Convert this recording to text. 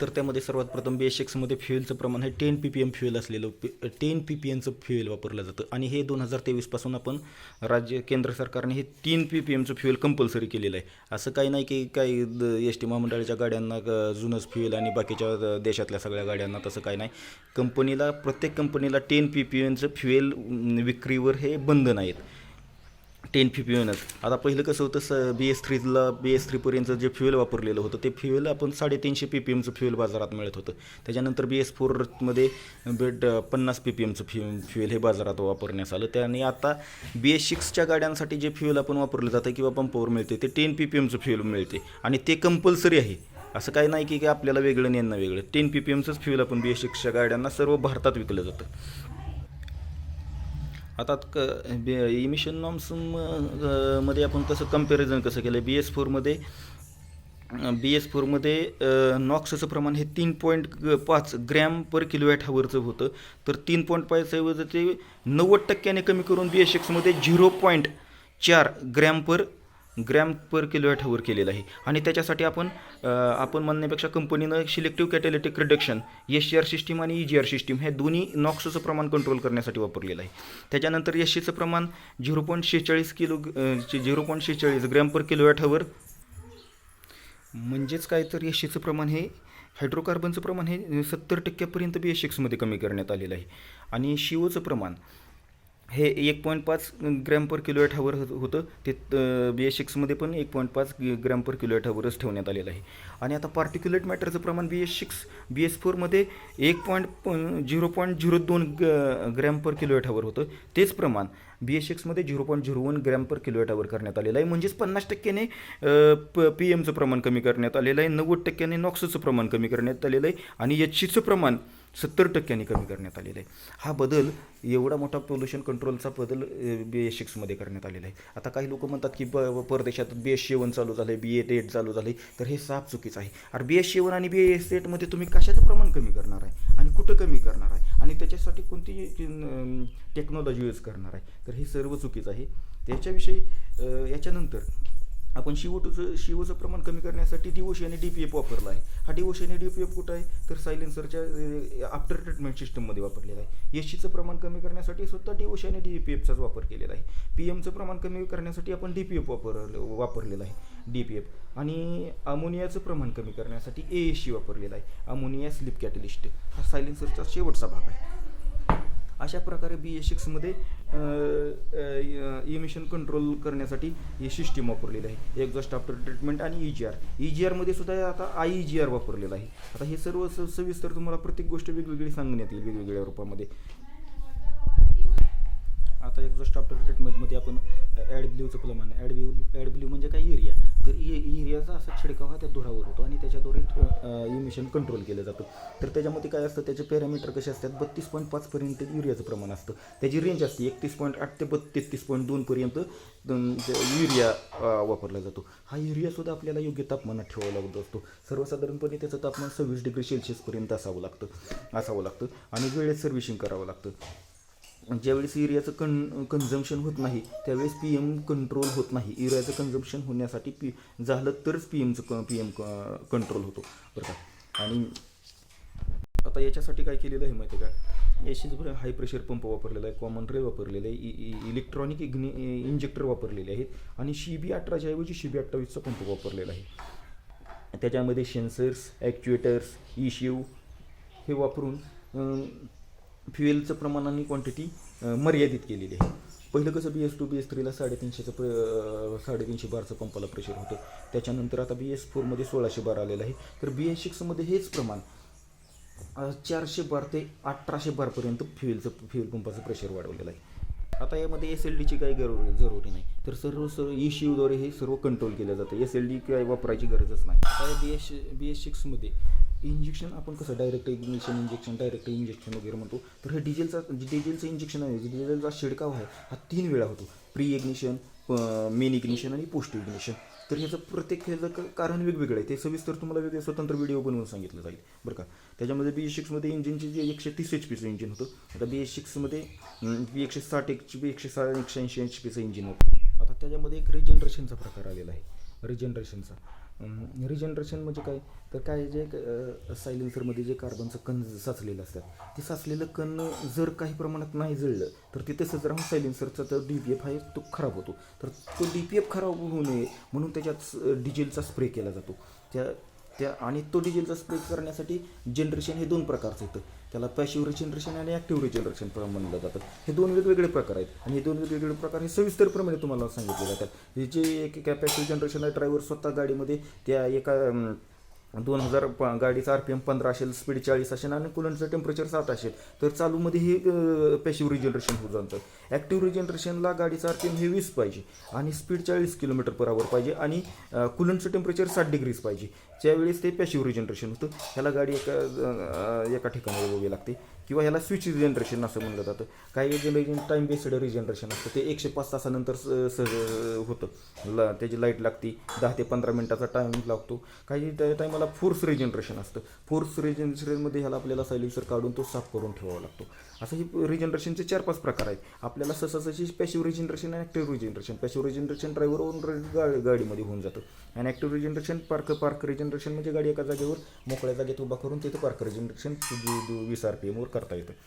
तर त्यामध्ये सर्वात प्रथम बी एस एक्समध्ये फ्युएलचं प्रमाण हे ten P P M fuel असलेलं टेन पी पी एमचं फ्युएल वापरलं जातं. आणि हे दोन हजार तेवीसपासून आपण राज्य केंद्र सरकारने हे तीन पी पी एमचं फ्युएल कंपल्सरी केलेलं आहे. असं काही नाही की काही एस टी महामंडळाच्या गाड्यांना जुनंच फ्युएल आणि बाकीच्या देशातल्या सगळ्या गाड्यांना तसं काही नाही. कंपनीला प्रत्येक कंपनीला टेन पी पी एमचं फ्युएल विक्रीवर हे बंधन आहेत. टेन पी पी एनच आता पहिलं कसं होतं स बी एस थ्रीला बी एस थ्रीपर्यंत जे फ्युएल वापरलेलं होतं ते फ्युएल आपण साडेतीनशे पी पी एमचं फ्युएल बाजारात मिळत होतं. त्याच्यानंतर बी एस फोरमध्ये बेड पन्नास पी पी एमचं फ्यु फ्युएल हे बाजारात वापरण्यात आलं. त्याने आता बी एस सिक्सच्या गाड्यांसाठी जे फ्युएल आपण वापरलं जातं किंवा पंपावर मिळते ते टेन पी पी एमचं फ्युएल मिळते. आणि ते कंपल्सरी आहे. असं काही नाही की की आपल्याला वेगळं नेणं वेगळं. टेन पी पी एमचंच फ्युएल आपण बी एस सिक्सच्या गाड्यांना सर्व भारतात विकलं जातं. आता क इमिशन नॉर्म्समध्ये आपण कसं कंपॅरिझन कसं केलं बी एस फोरमध्ये बी एस फोरमध्ये नॉक्सचं प्रमाण हे तीन पॉईंट पाच ग्रॅम पर किलोवॅट हवरचं होतं. तर तीन पॉईंट पाचऐवजी ते नव्वद टक्क्याने कमी करून बी एस एक्समध्ये झिरो पॉईंट चार ग्रॅम पर ग्रॅम पर किलोवॅटवर केलेलं आहे. आणि त्याच्यासाठी आपण आपण म्हणण्यापेक्षा कंपनीनं selective catalytic reduction S C R system आणि ई जी आर सिस्टीम हे दोन्ही नॉक्सचं प्रमाण कंट्रोल करण्यासाठी वापरलेलं आहे. त्याच्यानंतर एस सीचं प्रमाण झिरो पॉईंट शेहेचाळीस किलो झिरो पॉईंट शेहेचाळीस ग्रॅम पर किलोवॅटवर म्हणजेच काय तर एस सीचं प्रमाण हे हायड्रोकार्बनचं प्रमाण हे सत्तर टक्क्यापर्यंत बी एस सिक्समध्ये कमी करण्यात आलेलं आहे. आणि शिओचं प्रमाण हे एक पॉईंट पाच ग्रॅम पर किलोवॅट हवर होतं ते बी एस सिक्समध्ये पण एक पॉईंट पाच ग्रॅम पर किलोवॅट हवरच ठेवण्यात आलेलं आहे. आणि आता पार्टिक्युलेट मॅटरचं प्रमाण B S six B S फोरमध्ये एक पॉईंट झिरो पॉईंट झिरो दोन ग्रॅम पर किलोवॅट हवर होतं. तेच प्रमाण B S सिक्समध्ये zero point zero one gram per kilowatt hour करण्यात आलेलं आहे. म्हणजेच पन्नास टक्क्याने प पी एमचं प्रमाण कमी करण्यात आलेलं आहे. नव्वद टक्क्याने नॉक्सचं प्रमाण कमी करण्यात आलेलं आहे. आणि एच सीचं प्रमाण सत्तर टक्क्यांनी कमी करण्यात आलेला आहे. हा बदल एवढा मोठा पोल्युशन कंट्रोलचा बदल बी एस सिक्समध्ये करण्यात आलेला आहे. आता काही लोक म्हणतात की ब परदेशात बी एस सेवन चालू झालं आहे बी एट एट चालू झालं आहे तर हे साफ चुकीचं आहे. अरे बी एस सेवन आणि बी एस एटमध्ये तुम्ही कशाचं प्रमाण कमी करणार आहे? आणि कुठं कमी करणार आहे? आणि त्याच्यासाठी कोणती टेक्नॉलॉजी यूज करणार आहे? तर हे सर्व चुकीचं आहे. त्याच्याविषयी याच्यानंतर आपण शिवटूचं शिवचं प्रमाण कमी करण्यासाठी डिओशी आणि डी पी एफ वापरला आहे. हा डिओशी आणि डी पी एफ कुठं आहे? तर सायलेन्सरच्या आफ्टर ट्रीटमेंट सिस्टममध्ये वापरलेला आहे. एसीचं प्रमाण कमी करण्यासाठी सुद्धा डिओशी आणि डी पी एफचाच वापर केलेला आहे. पी एमचं प्रमाण कमी करण्यासाठी आपण डी पी एफ वापर वापरलेलं आहे. डी पी एफ आणि अमोनियाचं प्रमाण कमी करण्यासाठी ए एस सी वापरलेला आहे. Ammonia slip catalyst. हा सायलेन्सरचा शेवटचा भाग आहे. अशा प्रकारे बी ए सिक्समध्ये इमिशन कंट्रोल करण्यासाठी ही सिस्टीम वापरलेली आहे. एक्झॉस्ट आफ्टर ट्रीटमेंट आणि E G R E G आरमध्ये सुद्धा आता आय ई जी आर वापरलेलं आहे. आता हे सर्व सविस्तर तुम्हाला प्रत्येक गोष्ट वेगवेगळी सांगण्यात येईल वेगवेगळ्या रूपामध्ये. आता एक्झॉस्ट आफ्टर ट्रीटमेंटमध्ये आपण ॲड ब्ल्यूचं प्रमाण ॲड ब्ल्यू ॲड ब्ल्यू म्हणजे काय एरिया तर एरियाचा असा छिडकाव हा त्या धुरावर होतो आणि त्याच्याद्वारे इमिशन कंट्रोल केलं जातं. तर त्याच्यामध्ये काय असतं त्याचे पॅरामीटर कसे असतात बत्तीस पॉईंट पाचपर्यंत युरियाचं प्रमाण असतं. त्याची रेंज असते एकतीस पॉईंट आठ ते बत्तीस पॉईंट दोनपर्यंत युरिया वापरला जातो. हा युरियासुद्धा आपल्याला योग्य तापमानात ठेवावा लागत असतो. सर्वसाधारणपणे त्याचं तापमान सव्वीस डिग्री सेल्सिअसपर्यंत असावं लागतं असावं लागतं आणि वेळेत सर्व्हिसिंग करावं लागतं. ज्यावेळेस युरियाचं कन कन्झम्पशन होत नाही त्यावेळेस पी एम कंट्रोल होत नाही. युरियाचं कन्झम्पशन होण्यासाठी पी झालं तरच पी एमचं क पी एम कंट्रोल होतो. बरं का? आणि आता याच्यासाठी काय केलेलं आहे माहिती आहे का? याची हाय प्रेशर पंप वापरलेला आहे कॉमन रे वापरलेलं आहे इ इलेक्ट्रॉनिक इग्नि इंजेक्टर वापरलेले आहेत आणि शी बी अठराच्या ऐवजी शी बी अठ्ठावीसचा पंप वापरलेला आहे. त्याच्यामध्ये सेन्सर्स ॲक्च्युएटर्स इशिव हे वापरून फ्युएलचं प्रमाण आणि क्वांटिटी मर्यादित केलेली आहे. पहिलं कसं B S two B S थ्रीला साडेतीनशेचं प्र साडेतीनशे बारचं पंपाला प्रेशर होतं. त्याच्यानंतर आता बी एस फोरमध्ये सोळाशे बार आलेलं आहे. तर बी एस सिक्समध्ये हेच प्रमाण चारशे बार ते अठराशे बारपर्यंत फ्युएलचं फ्युएल पंपाचं प्रेशर वाढवलेलं आहे. आता यामध्ये एस एल डीची काही गरज जरुरी नाही. तर सर्व सर्व ई शिवद्वारे हे सर्व कंट्रोल केलं जातं. एस एल डी काय वापरायची गरजच नाही. आता बी एस बी एस सिक्समध्ये इंजेक्शन आपण कसं direct ignition injection direct injection वगैरे म्हणतो. तर हे डिझेलचा डिझेलचं इंजेक्शन आहे डिझेलचा शिडकाव आहे हा तीन वेळा होतो. प्री इग्निशन मेन इग्निशन आणि पोस्ट इग्निशन तर ह्याचं प्रत्येक ह्याचं कारण वेगवेगळं आहे. ते सविस्तर तुम्हाला वेगळे स्वतंत्र व्हिडिओ बनवून सांगितलं जाईल. बरं का? त्याच्यामध्ये बी एस सिक्समध्ये इंजिनचे जे एकशे तीस एच पीचं इंजिन होतं. आता बी एस सिक्समध्ये बी एकशे साठ एच बी एकशे साठ एकशे ऐंशी एच पीचं इंजिन होतं. आता त्याच्यामध्ये एक रिजनरेशनचा प्रकार आलेला आहे. रिजनरेशनचा रिजनरेशन म्हणजे काय? तर काय जे सायलेन्सरमध्ये जे कार्बनचं कण साचलेलं असतात ते साचलेलं कण जर काही प्रमाणात नाही जळलं तर ते तसंच राहून सायलेन्सरचा तर डी पी एफ आहे तो खराब होतो. तर तो डी पी एफ खराब होऊ नये म्हणून त्याच्यात डिझेलचा स्प्रे केला जातो. त्या त्या आणि तो डिझेलचा स्प्रे करण्यासाठी जनरेशन हे दोन प्रकारचं येतं त्याला पॅशिव्ह रिजनरेशन आणि ॲक्टिव्ह रिजनरेशन म्हणलं जातं. हे दोन वेगवेगळे प्रकार आहेत. आणि हे दोन वेगवेगळे प्रकार हे सविस्तरप्रमाणे तुम्हाला सांगितले जातात. हे जे एक काय पॅशिव्ह जनरेशन आहे ड्रायव्हर स्वतः गाडीमध्ये त्या एका दोन हजार प गाडीचा आर पी एम पंधरा असेल स्पीड चाळीस असेल आणि कुलंटचं टेम्परेचर सात असेल तर चालूमध्ये हे पॅशिव्ह रिजनरेशन होत जातं. ॲक्टिव्ह रिजनरेशनला गाडीचा आर पी एम हे वीस पाहिजे आणि स्पीड चाळीस किलोमीटर पर आवर पाहिजे आणि कुलंटचं टेम्परेचर साठ डिग्रीज पाहिजे. त्यावेळेस ते पॅशिव्ह रिजनरेशन होतं ह्याला गाडी एका एका ठिकाणी वळवावी लागते. किंवा ह्याला स्विच रिजनरेशन असं म्हणलं जातं. काही जनरेशन टाईम बेस्ड रिजनरेशन असतं. ते एकशे पाच तासानंतर स- सहज होतं. ला त्याची लाइट लागती. दहा ते पंधरा मिनटाचा टायमिंग लागतो. काही त्या टायमाला फोर्स रिजनरेशन असतं. फोर्स रिजनरेशनमध्ये ह्याला आपल्याला सायलेन्सर काढून तो साफ करून ठेवावा लागतो. असं ही रिजनरेशनचे चार पाच प्रकार आहेत. आपल्याला सहसाची पॅशिव्ह रिजनरेशन आणि active regeneration passive regeneration driver own गाडी गाडीमध्ये होऊन जातं. आणि active regeneration park park regeneration म्हणजे गाडी एका जागेवर मोकळ्या जागेत उभा करून तिथं पार्क रिजनरेशन वीस आर पी एमवर aperta aí.